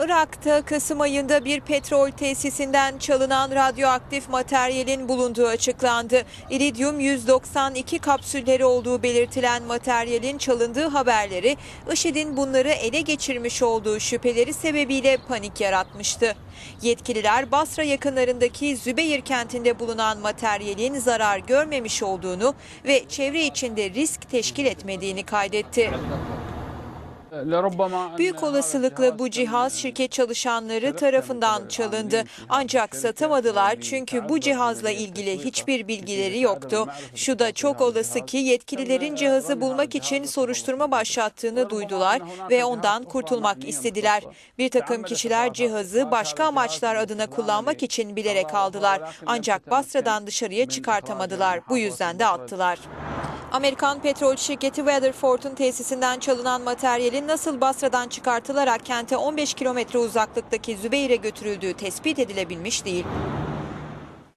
Irak'ta Kasım ayında bir petrol tesisinden çalınan radyoaktif materyalin bulunduğu açıklandı. İridyum 192 kapsülleri olduğu belirtilen materyalin çalındığı haberleri IŞİD'in bunları ele geçirmiş olduğu şüpheleri sebebiyle panik yaratmıştı. Yetkililer Basra yakınlarındaki Zübeyir kentinde bulunan materyalin zarar görmemiş olduğunu ve çevre içinde risk teşkil etmediğini kaydetti. Büyük olasılıkla bu cihaz şirket çalışanları tarafından çalındı. Ancak satamadılar çünkü bu cihazla ilgili hiçbir bilgileri yoktu. Şu da çok olası ki yetkililerin cihazı bulmak için soruşturma başlattığını duydular ve ondan kurtulmak istediler. Bir takım kişiler cihazı başka amaçlar adına kullanmak için bilerek aldılar. Ancak Basra'dan dışarıya çıkartamadılar. Bu yüzden de attılar. Amerikan petrol şirketi Weatherford'un tesisinden çalınan materyalin nasıl Basra'dan çıkartılarak kente 15 kilometre uzaklıktaki Zübeyir'e götürüldüğü tespit edilebilmiş değil.